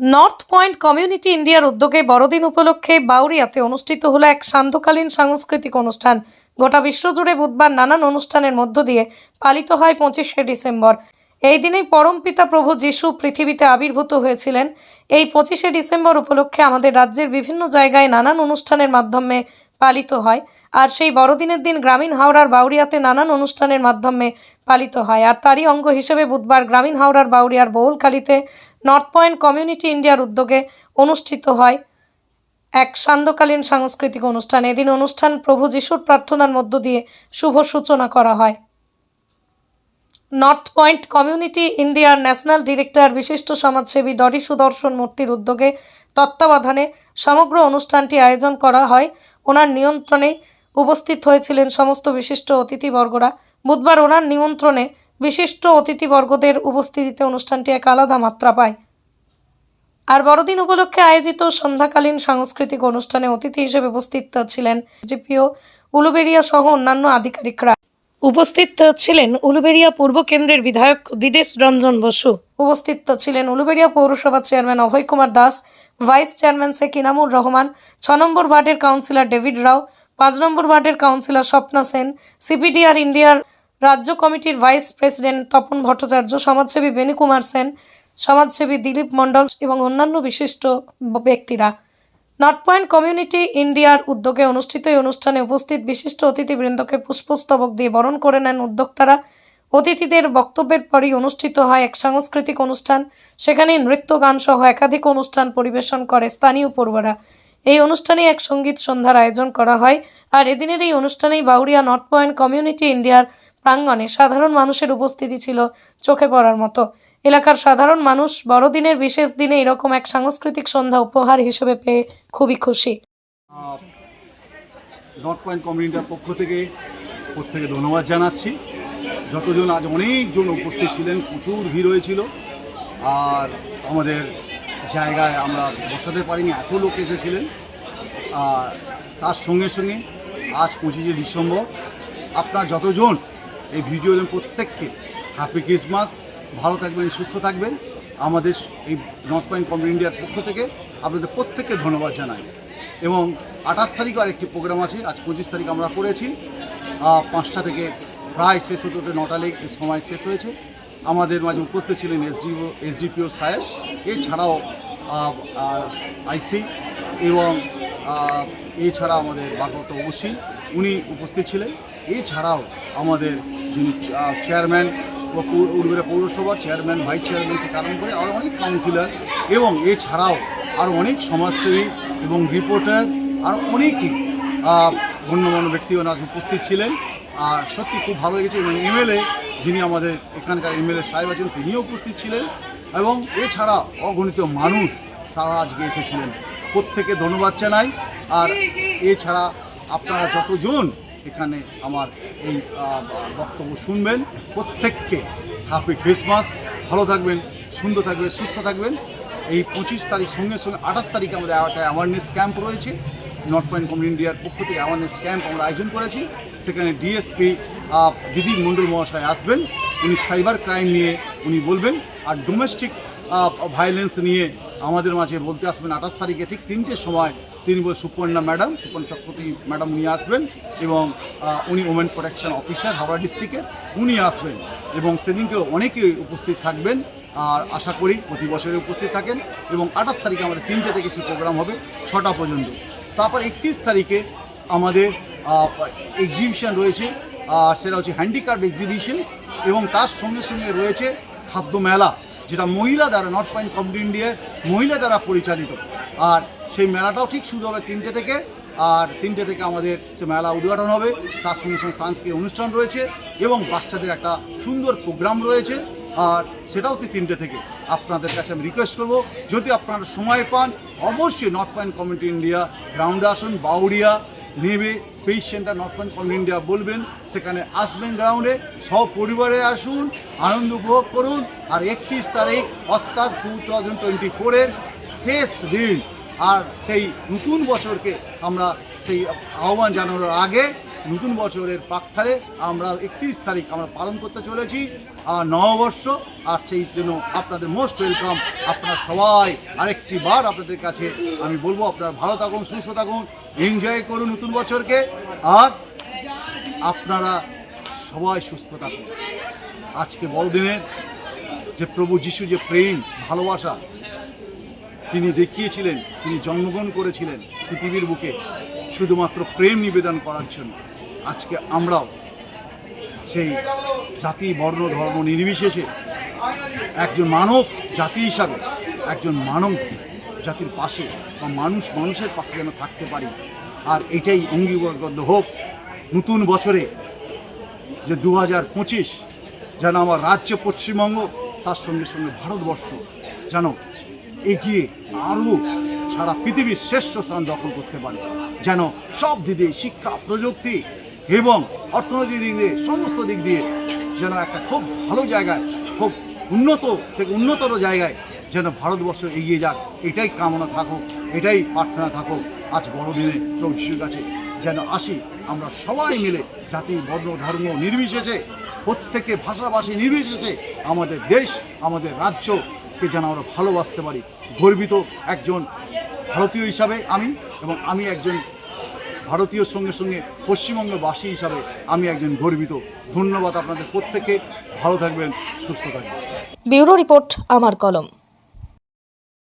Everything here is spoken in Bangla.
নর্থ পয়েন্ট কমিউনিটি ইন্ডিয়ার উদ্যোগে বড়দিন উপলক্ষে বাউরিয়াতে অনুষ্ঠিত হলো এক সান্ধ্যকালীন সাংস্কৃতিক অনুষ্ঠান। গোটা বিশ্বজুড়ে বুধবার নানান অনুষ্ঠানের মধ্য দিয়ে পালিত হয় পঁচিশে ডিসেম্বর। এই দিনেই পরমপিতা প্রভু যিশু পৃথিবীতে আবির্ভূত হয়েছিলেন। এই পঁচিশে ডিসেম্বর উপলক্ষে আমাদের রাজ্যের বিভিন্ন জায়গায় নানান অনুষ্ঠানের মাধ্যমে পালিত হয়। আর সেই বড়দিনের দিন গ্রামীণ হাওড়ার বাউরিয়াতে নানান অনুষ্ঠানের মাধ্যমে পালিত হয়। আর তারই অঙ্গ হিসেবে বুধবার গ্রামীণ হাওড়ার বাউরিয়ার বহুলখালীতে নর্থ পয়েন্ট কমিউনিটি ইন্ডিয়ার উদ্যোগে অনুষ্ঠিত হয় এক সান্ধ্যকালীন সাংস্কৃতিক অনুষ্ঠান। এদিন অনুষ্ঠান প্রভু যিশুর প্রার্থনার মধ্য দিয়ে শুভ সূচনা করা হয়। নর্থ পয়েন্ট কমিউনিটি ইন্ডিয়ার ন্যাশনাল ডিরেক্টর, বিশিষ্ট সমাজসেবী ডরি সুদর্শন মূর্তির উদ্যোগে তত্ত্বাবধানে সমগ্র অনুষ্ঠানটি আয়োজন করা হয়। ওনার নিয়ন্ত্রণে উপস্থিত হয়েছিলেন সমস্ত বিশিষ্ট অতিথিবর্গরা। বুধবার ওনার নিমন্ত্রণে বিশিষ্ট অতিথিবর্গদের উপস্থিতিতে অনুষ্ঠানটি এক আলাদা মাত্রা পায়। আর বড়দিন উপলক্ষে আয়োজিত সন্ধ্যাকালীন সাংস্কৃতিক অনুষ্ঠানে অতিথি হিসেবে উপস্থিত ছিলেন ডিপিও উলুবেরিয়া সহ অন্যান্য আধিকারিকরা। উপস্থিত ছিলেন উলুবেড়িয়া পূর্ব কেন্দ্রের বিধায়ক বিদেশ রঞ্জন বসু। উপস্থিত ছিলেন উলুবেড়িয়া পৌরসভা chairman Abhay Kumar Das, vice chairman Sheikh Inamur Rahman, ছ নম্বর ওয়ার্ডের কাউন্সিলর ডেভিড রাও, পাঁচ নম্বর ওয়ার্ডের কাউন্সিলর স্বপ্না সেন, সিপিডিআর ইন্ডিয়ার রাজ্য কমিটির ভাইস প্রেসিডেন্ট তপন ভট্টাচার্য, সমাজসেবী বেণুকুমার সেন, সমাজসেবী দিলীপ মণ্ডল এবং অন্যান্য বিশিষ্ট ব্যক্তিরা। নর্থ পয়েন্ট কমিউনিটি ইন্ডিয়ার উদ্যোগে অনুষ্ঠিত এই অনুষ্ঠানে উপস্থিত বিশিষ্ট অতিথিবৃন্দকে পুষ্পস্তবক দিয়ে বরণ করে নেন উদ্যোক্তারা। অতিথিদের বক্তব্যের পরই অনুষ্ঠিত হয় এক সাংস্কৃতিক অনুষ্ঠান। সেখানে নৃত্য, গান সহ একাধিক অনুষ্ঠান পরিবেশন করে স্থানীয় পড়ুয়ারা। এই অনুষ্ঠানে এক সংগীত সন্ধ্যার আয়োজন করা হয়। আর এদিনের এই অনুষ্ঠানেই বাউরিয়া নর্থ পয়েন্ট কমিউনিটি ইন্ডিয়ার প্রাঙ্গণে সাধারণ মানুষের উপস্থিতি ছিল চোখে পড়ার মতো। এলাকার সাধারণ মানুষ বড়দিনের বিশেষ দিনে এরকম এক সাংস্কৃতিক সন্ধ্যা উপহার হিসেবে পেয়ে খুবই খুশি। নর্থ পয়েন্ট কমিউনিটির পক্ষ থেকে প্রত্যেকে ধন্যবাদ জানাচ্ছি। যতজন আজ অনেকজন উপস্থিত ছিলেন, প্রচুর ভিড় হয়েছিল। আর আমাদের জায়গায় আমরা বসাতে পারিনি, এত লোক এসেছিলেন। আর তার সঙ্গে সঙ্গে আজ পঁচিশে ডিসেম্বর, আপনার যতজন এই ভিডিও প্রত্যেককে। হ্যাপি ক্রিসমাস ভালো থাকবেন, সুস্থ থাকবেন। আমাদের এই নর্থ পয়েন্ট কমিউনিটি ইন্ডিয়ার পক্ষ থেকে আপনাদের প্রত্যেককে ধন্যবাদ জানাই। এবং আঠাশ তারিখ আর একটি প্রোগ্রাম আছে, আজ পঁচিশ তারিখ আমরা করেছি। পাঁচটা থেকে প্রায় শেষ হতে হতে নটা লেগ সময় শেষ হয়েছে। আমাদের মাঝে উপস্থিত ছিলেন এসডিও এসডিপিও সাহেব এছাড়াও আইসি এবং এছাড়া আমাদের বাগবত ওসি, উনি উপস্থিত ছিলেন। এছাড়াও আমাদের যিনি চেয়ারম্যান উড়বেড়া পৌরসভা চেয়ারম্যান ভাইস চেয়ারম্যান থেকে আরম্ভ করে আরও অনেক কাউন্সিলর এবং এছাড়াও আরও অনেক সমাজসেবী এবং রিপোর্টার আর অনেকই গণ্যমান্য ব্যক্তিগণ আজ উপস্থিত ছিলেন। আর সত্যি খুব ভালো লেগেছে এবং এমএলএ যিনি আমাদের এখানকার এমএলএ সাহেব আছেন, তিনিও উপস্থিত ছিলেন এবং এছাড়া অগণিত মানুষ তারা আজকে এসেছিলেন। প্রত্যেকে ধন্যবাদ জানাই। আর এছাড়া আপনারা যতজন এখানে আমার এই বক্তব্য শুনবেন, প্রত্যেককে হ্যাপি ক্রিসমাস ভালো থাকবেন, সুন্দর থাকবেন, সুস্থ থাকবেন। এই পঁচিশ তারিখ সঙ্গে সঙ্গে আঠাশ তারিখে আমাদের একটা অ্যাওয়ারনেস ক্যাম্প রয়েছে। নর্থ পয়েন্ট কমিউনিটি ইন্ডিয়ার পক্ষ থেকে অ্যাওয়ারনেস ক্যাম্প আমরা আয়োজন করেছি। সেখানে ডিএসপি দিদি মণ্ডল মহাশয় আসবেন। উনি সাইবার ক্রাইম নিয়ে উনি বলবেন। আর ডোমেস্টিক ভায়োলেন্স নিয়ে আমাদের মাঝে বলতে আসবেন। আঠাশ তারিখে ঠিক তিনটের সময় তিনি বল সুপর্ণা ম্যাডাম, সুপর্ণ চক্রবর্তী ম্যাডাম উনি আসবেন এবং উনি ওমেন প্রোটেকশন অফিসার হাওড়া ডিস্ট্রিক্টের উনি আসবেন এবং সেদিনকে অনেকে উপস্থিত থাকবেন। আর আশা করি প্রতি বছরে উপস্থিত থাকেন এবং আঠাশ তারিখে আমাদের তিনটে থেকে সেই প্রোগ্রাম হবে ছটা পর্যন্ত। তারপর একত্রিশ তারিখে আমাদের এক্সিবিশন রয়েছে, আর সেটা হচ্ছে হ্যান্ডিক্রাফট এক্সিবিশন এবং তার সঙ্গে সঙ্গে রয়েছে খাদ্য মেলা। যেটা মহিলা দ্বারা নর্থ পয়েন্ট কমিউনিটি ইন্ডিয়ার মহিলা দ্বারা পরিচালিত। আর সেই মেলাটাও ঠিক শুরু হবে তিনটে থেকে, আর তিনটে থেকে আমাদের সে মেলা উদ্ঘাটন হবে। তার সঙ্গে সঙ্গে সাংস্কৃতিক অনুষ্ঠান রয়েছে এবং বাচ্চাদের একটা সুন্দর প্রোগ্রাম রয়েছে। আর সেটাও তো তিনটে থেকে। আপনাদের কাছে আমি রিকোয়েস্ট করব, যদি আপনারা সময় পান, অবশ্যই নর্থ পয়েন্ট কমিউনিটি ইন্ডিয়া গ্রাউন্ডে আসুন বাউরিয়া নেবে pace centre North Point all India বলবেন, সেখানে আসবেন গ্রাউন্ডে সব পরিবারে আসুন, আনন্দ উপভোগ করুন, আর একত্রিশ তারিখ অর্থাৎ টু থাউজেন্ড টোয়েন্টি ফোরের শেষ দিন। আর সেই নতুন বছরকে আমরা সেই আহ্বান জানানোর আগে নতুন বছরের প্রাককালে আমরা একত্রিশ তারিখ আমরা পালন করতে চলেছি। আর নববর্ষ, আর সেই জন্য আপনাদের মোস্ট ওয়েলকাম আপনারা সবাই আরেকটি বার আপনাদের কাছে আমি বলব, আপনারা ভালো থাকুন, সুস্থ থাকুন এনজয় করুন নতুন বছরকে, আর আপনারা সবাই সুস্থ থাকুন। আজকে বড়দিনের যে প্রভু যিশু যে প্রেম, ভালোবাসা, তিনি দেখিয়েছিলেন, তিনি জন্মগ্রহণ করেছিলেন পৃথিবীর বুকে, শুধুমাত্র প্রেম নিবেদন করার জন্য। আজকে আমরাও সেই জাতি, বর্ণ, ধর্ম নির্বিশেষে একজন মানব জাতি হিসাবে, একজন মানব জাতির পাশে বা মানুষ, মানুষের পাশে যেন থাকতে পারি। আর এটাই অঙ্গীবদ্ধ হোক। নতুন বছরে যে দু হাজার পঁচিশ যেন আমার রাজ্য পশ্চিমবঙ্গ, তার সঙ্গে সঙ্গে ভারতবর্ষ যেন এগিয়ে আরও সারা পৃথিবীর শ্রেষ্ঠ স্থান দখল করতে পারে। যেন সব দিক দিয়ে শিক্ষা, প্রযুক্তি এবং অর্থনৈতিক দিক দিয়ে, সমস্ত দিক দিয়ে যেন একটা খুব ভালো জায়গায়, খুব উন্নত থেকে উন্নতর জায়গায় যেন ভারতবর্ষ এগিয়ে যাক। এটাই কামনা থাকুক, এটাই প্রার্থনা থাকুক। আজ বড়দিনে প্রভু যিশুর কাছে যেন আসি, আমরা সবাই মিলে জাতি, বর্ণ, ধর্ম নির্বিশেষে, প্রত্যেকে ভাষাভাষী নির্বিশেষে আমাদের দেশ, আমাদের রাজ্যকে যেন আমরা ভালোবাসতে পারি। গর্বিত একজন ভারতীয় হিসাবে আমি এবং আমি একজন ভারতীয় সঙ্গে সঙ্গে পশ্চিমবঙ্গবাসী হিসাবে আমি একজন গর্বিত। ধন্যবাদ আপনাদের প্রত্যেকে ভালো থাকবেন, সুস্থ থাকবেন। ব্যুরো রিপোর্ট, আমার কলম।